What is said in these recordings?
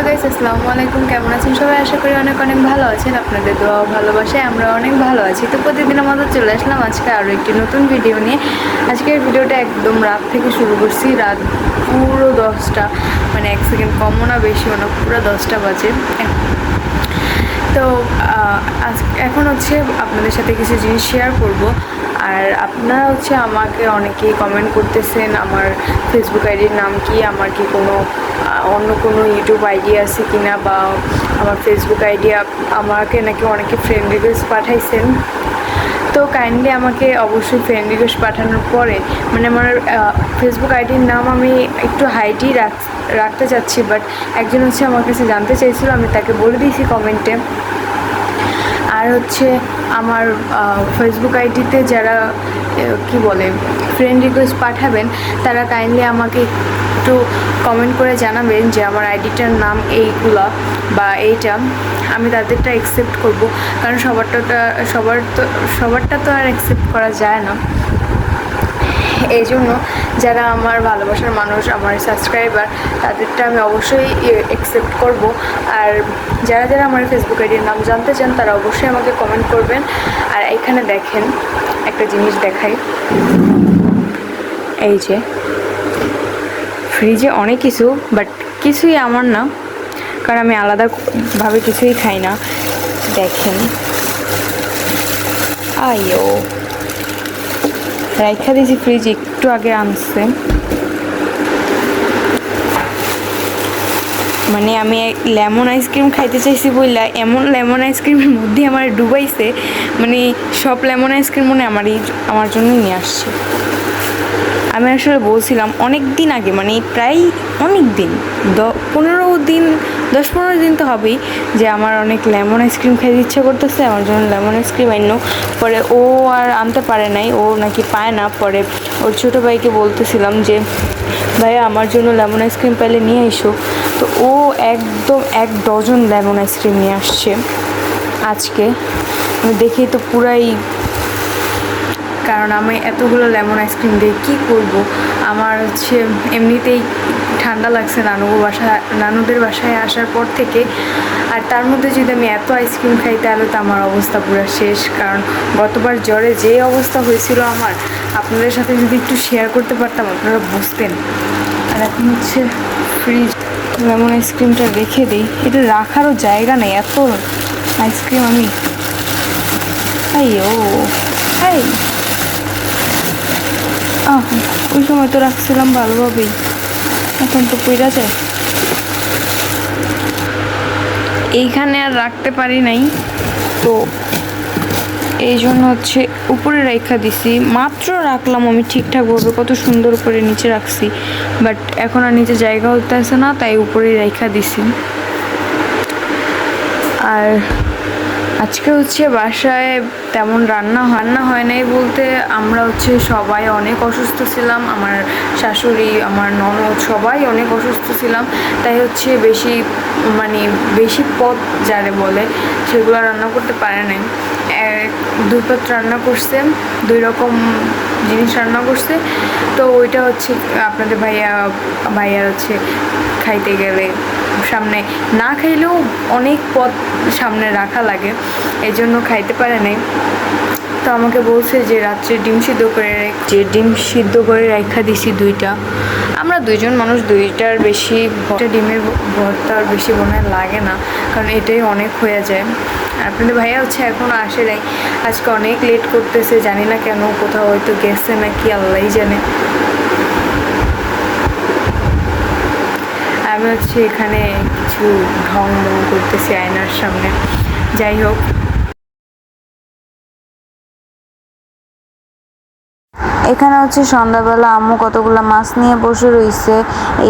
Hello guys, আসসালামু আলাইকুম। কেমন আছেন সবাই? আশা করি অনেক অনেক ভালো আছেন। আপনাদের দোয়া ভালোবাসায় আমরা অনেক ভালো আছি। তো প্রতিদিনের মতো চলে আসলাম আজকে আরও একটি নতুন ভিডিও নিয়ে। আজকের ভিডিওটা একদম রাত থেকে শুরু করছি। রাত পুরো দশটা মানে এক সেকেন্ড কমও না বেশিও না, পুরো দশটা বাজে। তো এখন হচ্ছে আপনাদের সাথে কিছু জিনিস শেয়ার করব। আর আপনারা হচ্ছে আমাকে অনেকেই কমেন্ট করতেছেন, আমার ফেসবুক আইডির নাম কি, আমার কি কোনো অন্য কোনো ইউটিউব আইডি আছে কি না বা আমার ফেসবুক আইডি আমাকে নাকি অনেকে ফ্রেন্ড রিকোয়েস্ট পাঠাইছেন। তো কাইন্ডলি আমাকে অবশ্যই ফ্রেন্ড রিকোয়েস্ট পাঠানোর পরে মানে আমার ফেসবুক আইডির নাম আমি একটু হাইটই রাখ, রাখতে চাচ্ছি বাট একজন হচ্ছে আমার কাছে জানতে চাইছিল, আমি তাকে বলে দিয়েছি কমেন্টে আর হচ্ছে আমার ফেসবুক আইডিতে যারা কি বলে ফ্রেন্ড রিকোয়েস্ট পাঠাবেন, তারা কাইন্ডলি আমাকে একটু কমেন্ট করে জানাবেন যে আমার আইডিটার নাম এইগুলা বা এইটা। আমি তাদেরটা অ্যাকসেপ্ট করব। কারণ সবারটা, সবার তো, সবারটা তো আর অ্যাকসেপ্ট করা যায় না। এই জন্য যারা আমার ভালোবাসার মানুষ, আমার সাবস্ক্রাইবার তাদেরটা আমি অবশ্যই অ্যাকসেপ্ট করব। আর যারা যারা আমার ফেসবুক আইডির নাম জানতে চান, তারা অবশ্যই আমাকে কমেন্ট করবেন। আর এখানে দেখেন, একটা জিনিস দেখাই। এই যে ফ্রিজে অনেক কিছু বাট কিছুই আমার না। কারণ আমি আলাদাভাবে কিছুই খাই না। দেখেন। আইও রাইখা দিয়েছি ফ্রিজ একটু আগে আনছে। মানে আমি লেমন আইসক্রিম খাইতে চাইছি বললা এমন লেমন আইসক্রিমের মধ্যে আমার ডুবাইছে মানে সব লেমন আইসক্রিম মনে আমারই, আমার জন্যই নিয়ে আসছে। আমি আসলে বলছিলাম অনেক দিন আগে মানে প্রায় অনেক দিন, দ, পনেরো দিন, দশ পনেরো দিন তো হবেই যে আমার অনেক লেমন আইসক্রিম খাইতে ইচ্ছা করতেছে, আমার জন্য লেমন আইসক্রিম আইনো পরে ও আর আনতে পারে নাই, ও নাকি পায় না। পরে ওর ছোটো ভাইকে বলতেছিলাম যে, ভাইয়া, আমার জন্য লেমন আইসক্রিম পাইলে নিয়ে এসো তো ও একদম এক ডজন লেমন আইসক্রিম নিয়ে আসছে আজকে। দেখেই তো পুরাই কারণ আমি এতগুলো লেমন আইসক্রিম দিয়ে কী করব? আমার হচ্ছে এমনিতেই ঠান্ডা লাগছে নানুর বাসা, নানুদের বাসায় আসার পর থেকে। আর তার মধ্যে যদি আমি এত আইসক্রিম খাই, তাহলে তো আমার অবস্থা পুরো শেষ। কারণ গতবার জ্বরে যে অবস্থা হয়েছিল আমার, আপনাদের সাথে যদি একটু শেয়ার করতে পারতাম, আপনারা বুঝতেন। আর এখন হচ্ছে ফ্রিজ লেমন আইসক্রিমটা রেখে দিই। এটা রাখারও জায়গা নেই, এত আইসক্রিম আমি আইও হাই আহ ওই সময় তো রাখছিলাম ভালোভাবেই। এখন তো পইরা যায়। এইখানে আর রাখতে পারি নাই। তো এই জন্য হচ্ছে উপরে রেখা দিছি। মাত্র রাখলাম আমি ঠিকঠাকভাবে কত সুন্দর করে নিচে রাখছি। বাট এখন আর নিচে জায়গা হতে আসে না, তাই উপরে রেখা দিছি। আর আজকে হচ্ছে বাসায় তেমন রান্না রান্না হয় নাই বলতে, আমরা হচ্ছে সবাই অনেক অসুস্থ ছিলাম, আমার শাশুড়ি, আমার ননদ সবাই অনেক অসুস্থ ছিলাম, তাই হচ্ছে বেশি মানে বেশি পদ যারে বলে সেগুলো রান্না করতে পারে নাই। দুই পদ রান্না করছে, দুই রকম জিনিস রান্না করছে, তো ওইটা হচ্ছে আপনাদের ভাইয়া, ভাইয়ার হচ্ছে খাইতে গেলে সামনে না খাইলেও অনেক পদ সামনে রাখা লাগে এই জন্য খাইতে পারে নাই। তো আমাকে বলছে যে রাত্রে ডিম সিদ্ধ করে যে ডিম সিদ্ধ করে রেখা দিছি দুইটা। আমরা দুইজন মানুষ দুইটার বেশি ডিমের ভর্তা আর বেশি বোনের লাগে না, কারণ এটাই অনেক হয়ে যায়। আপনাদের ভাইয়া হচ্ছে এখনও আসে নাই, আজকে অনেক লেট করতেছে, জানি না কেন কোথাও হয়তো গেছে নাকি, আল্লাহই জানে। আমি হচ্ছে এখানে কিছু ঢং ঢং করতেছি আয়নার সামনে। যাই হোক এখানে হচ্ছে সন্ধ্যাবেলা আম্মু কতগুলো মাছ নিয়ে বসে রইছে।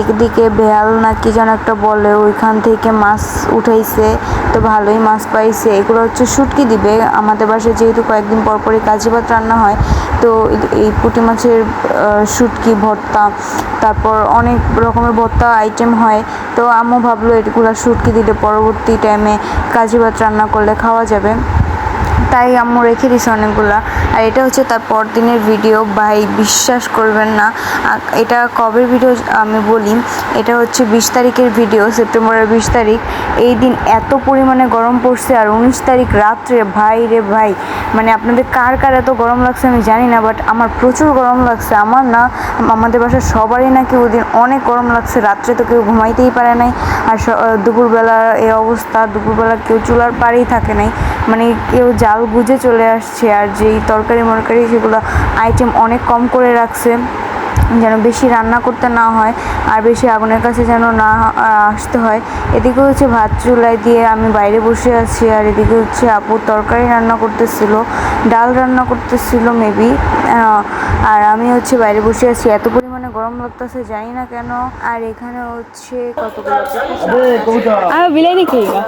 একদিকে বেয়াল না কি যেন একটা বলে, ওইখান থেকে মাছ উঠাইছে, তো ভালোই মাছ পাইছে। এগুলো হচ্ছে শুটকি দিবে। আমাদের বাসায় যেহেতু কয়েকদিন পর পরই কাজি ভাত রান্না হয়, তো এই পুঁটি মাছের শুটকি, ভর্তা, তারপর অনেক রকমের ভর্তা আইটেম হয়। তো আম্মু ভাবলো এগুলো শুটকি দিলে পরবর্তী টাইমে কাজী ভাত রান্না করলে খাওয়া যাবে। তাই আম্মু রেখে দিছে অনেকগুলা। আর এটা হচ্ছে তার পর দিনের ভিডিও ভাই, বিশ্বাস করবেন না। এটা কবের ভিডিও আমি বলি? এটা হচ্ছে বিশ তারিখের ভিডিও সেপ্টেম্বরের বিশ তারিখ। এই দিন এত পরিমাণে গরম পড়ছে আর উনিশ তারিখ রাত্রে, ভাই রে ভাই। মানে আপনাদের কার কার এত গরম লাগছে আমি জানি না বাট আমার প্রচুর গরম লাগছে। আমার না, আমাদের বাসার সবারই নাকি ওই দিন অনেক গরম লাগছে। রাত্রে তো কেউ ঘুমাইতেই পারে নাই। আর দুপুরবেলা এই অবস্থা, দুপুরবেলা কেউ চুলার পাড়েই থাকে নাই। মানে কেউ জাল গুজে চলে আসছে আর যেই তরকারি মরকারি সেগুলো আইটেম অনেক কম করে রাখছে যেন বেশি রান্না করতে না হয় আর বেশি আগুনের কাছে যেন না আসতে হয়। এদিকে হচ্ছে ভাত চুলাই দিয়ে আমি বাইরে বসে আছি আর এদিকে হচ্ছে আপু তরকারি রান্না করতেছিল ডাল রান্না করতেছিল মেবি আর আমি হচ্ছে বাইরে বসে আছি। এত পরিমাণে গরম লাগতেছে জানি না কেন? আর এখানে হচ্ছে কতগুলো? আর বিলাই দেখিয়েগা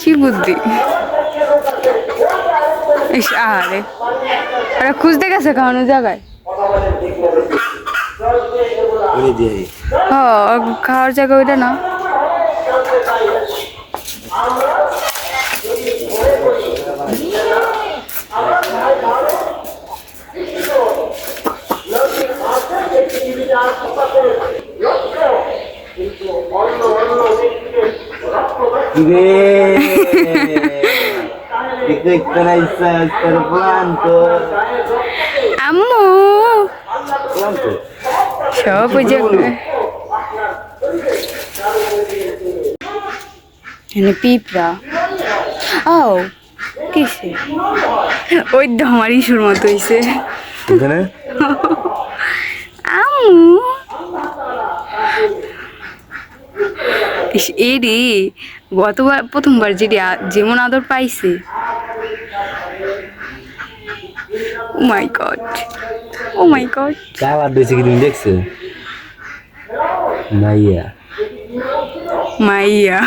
কি বুদ্ধি? ইস আরে ওরা খুঁজতে গেছে খাওয়ানো জায়গায়? ও খাওয়ার জায়গা ওইটা না? আম্মু। সব পিঁপড়া। ও কিসে? ওই তো আমার ইস্যুর মতো হইছে। আম্মু। ইস, এ রে গতবার প্রথমবার যেটি আ- যেমন আদর পাইছে। Oh my god oh my God. কাবার দিয়েছে কি তুমি দেখছ? মাইয়া। মাইয়া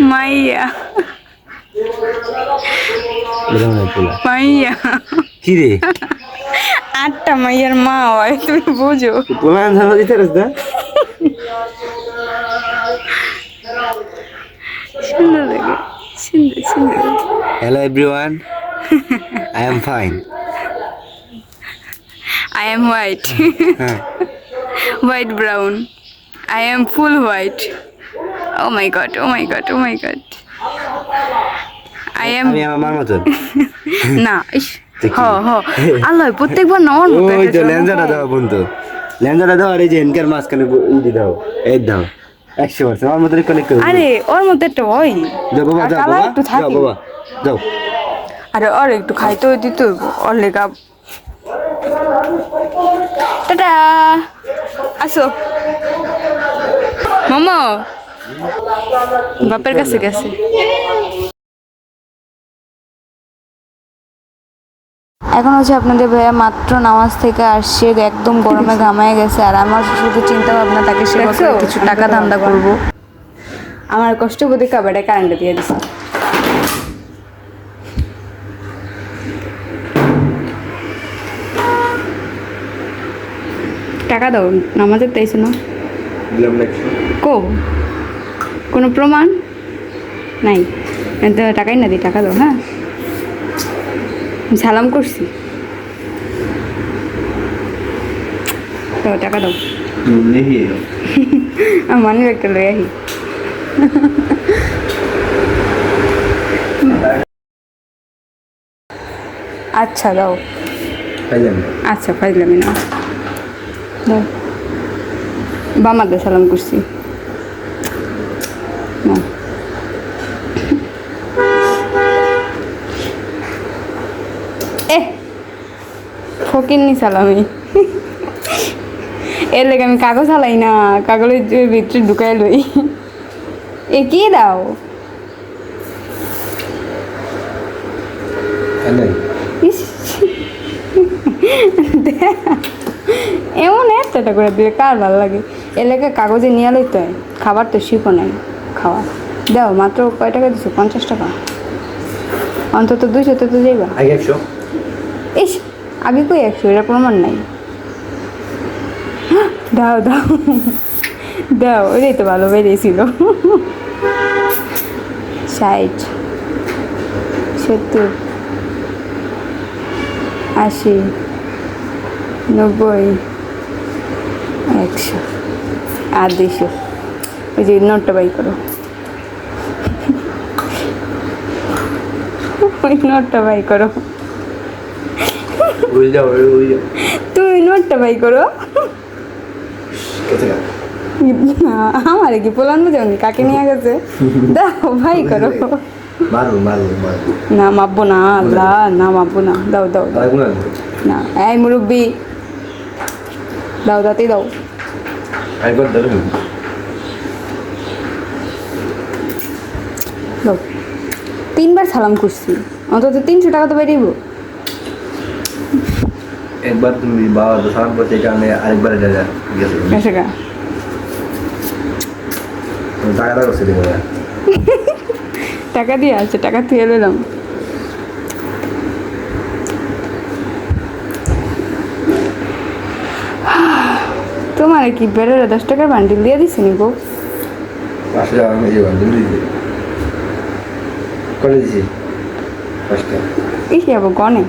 মাইয়া। কি রে? আটটা মাইয়ার মা হয় তুমি বোঝো। জানা দিতে সুন্দর লাগে সুন্দর সুন্দর hello everyone I am fine I am white হ্যাঁ। White brown I am full white oh my God oh my God oh my God I am আমি আমার মতন? না ইস? হ হ। আল্লাহ প্রত্যেকবার না ওর মতো ওই তো। দাও বন্ধু। ল্যাঞ্জাটা দাও আর এই যে এনকার মাঝখানে দাও এই দাও। একশো পার্সেন্ট আমার মধ্যে কানেক্ট করে আরে ওর মধ্যে একটা হয় যাও বাবা যাও বাবা যাও বাবা যাও। আরে ওর একটু খাইতেও দিত ওর লেগা। টাটা আসো। মামা বাপের কাছে গেছে। এখন হচ্ছে আপনাদের ভাইয়া মাত্র নামাজ থেকে আসছে একদম গরমে ঘামায় গেছে আর আমার শুধু চিন্তা ভাবনা তাকে করে কিছু টাকা ধান্দা করব। আমার কষ্ট বোধে কাবাডে কারেন্টে দিয়ে দিছে। টাকা দাও নামাজের তাইছে না। কো? কোনো প্রমাণ? নাই। তো টাকাই না দিই টাকা দাও হ্যাঁ? সালাম করছি। দাও টাকা দাও। মানি একটা লই আহি। আচ্ছা দাও। আচ্ছা ফাইলামি না। দাও। বামাদের সালাম করছি। নাও। এ ফকিরনি সালামি। এর লেগে আমি কাগজ হালাই না কাগজের ভিতরে ঢুকাই লই। এ কি দাও? ইস। এমন এতটা করে দিলে কার ভালো লাগে? এলাকা কাগজে নিয়ে লইতে তো খাবার তো শিখো নাই খাওয়া। দাও মাত্র কয় টাকা দিছো? পঞ্চাশ টাকা। অন্তত দুইশো তো তো যাইবা। একশো। ইস, আগে কই একশো এটা প্রমাণ নাই। দাও দাও। দাও, ওইটাই তো ভালো বেরিয়েছিল ষাট, সত্তর, আশি, নব্বই, একশো, আর দুইশো। ওই যে নোটটা বাই করো। ওই নোটটা বাই করো। উড়ে যাও উড়ে যাও তুমি নোটটা বাই করো। আমার কি পোলান বুঝানি কাকে নিয়ে গেছে? দাও ভাই করো। মারবো মারবো মারবো না মাপবো না আল্লাহ না মাপবো না। দাও দাও। দাও। না এই মুরব্বি। দাও দাতেই দাও। একবার ধরুন দাও। তিনবার সালাম করছি। অন্তত তিনশো টাকা তো বেরিয়েবো একবার তুমি বাবা তো সালাম করছে এই কারণে আরেকবার এটা গেছে দশ টাকা টাকা টাকা করছে টাকা দিয়ে আছে টাকা তুই এলাম তোমার কি বেরোলে দশ টাকার বান্ডিল দিয়ে দিছি নি গো করে দিছি? পাঁচটা। এই যাব গনে।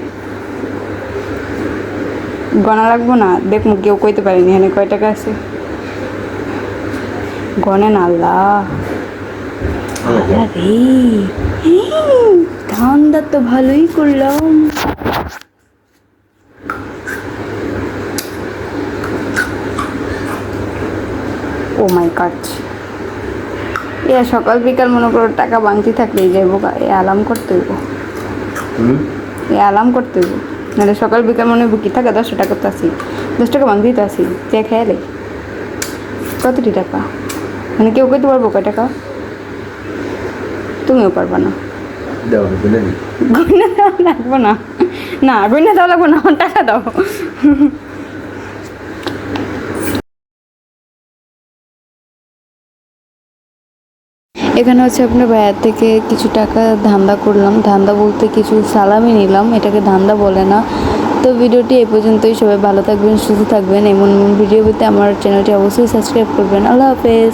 গনা রাখব না? দেখব কেউ কইতে পারেনি এখানে কয় টাকা আছে? গনে না আল্লাহ। আরে ধান্দা তো ভালোই করলাম। ও মাই কাট এ সকাল বিকাল মনে করো টাকা বাংতি থাকলেই যাইবো। এ আলাম করতে হইব। এ আলাম করতে হইব। নাহলে সকাল বিকাল মনে হয় কি থাকে দশ টাকা তো আসি। দশ টাকা বান্ধবী তো আসি যে খেয়ালে কতটি টাকা? মানে কেউ কইতে পারব কয় টাকা? তুমিও পারবা না। না লাগবো না। না না দেওয়া লাগবো না টাকা দাও। এখানে হচ্ছে আপনার ভাইয়ার থেকে কিছু টাকা ধান্দা করলাম। ধান্দা বলতে কিছু সালামি নিলাম, এটাকে ধান্দা বলে না। তো ভিডিওটি এই পর্যন্তই, সবাই ভালো থাকবেন, সুস্থ থাকবেন। এমন ভিডিও পেতে আমার চ্যানেলটি অবশ্যই সাবস্ক্রাইব করবেন। আল্লাহ হাফেজ।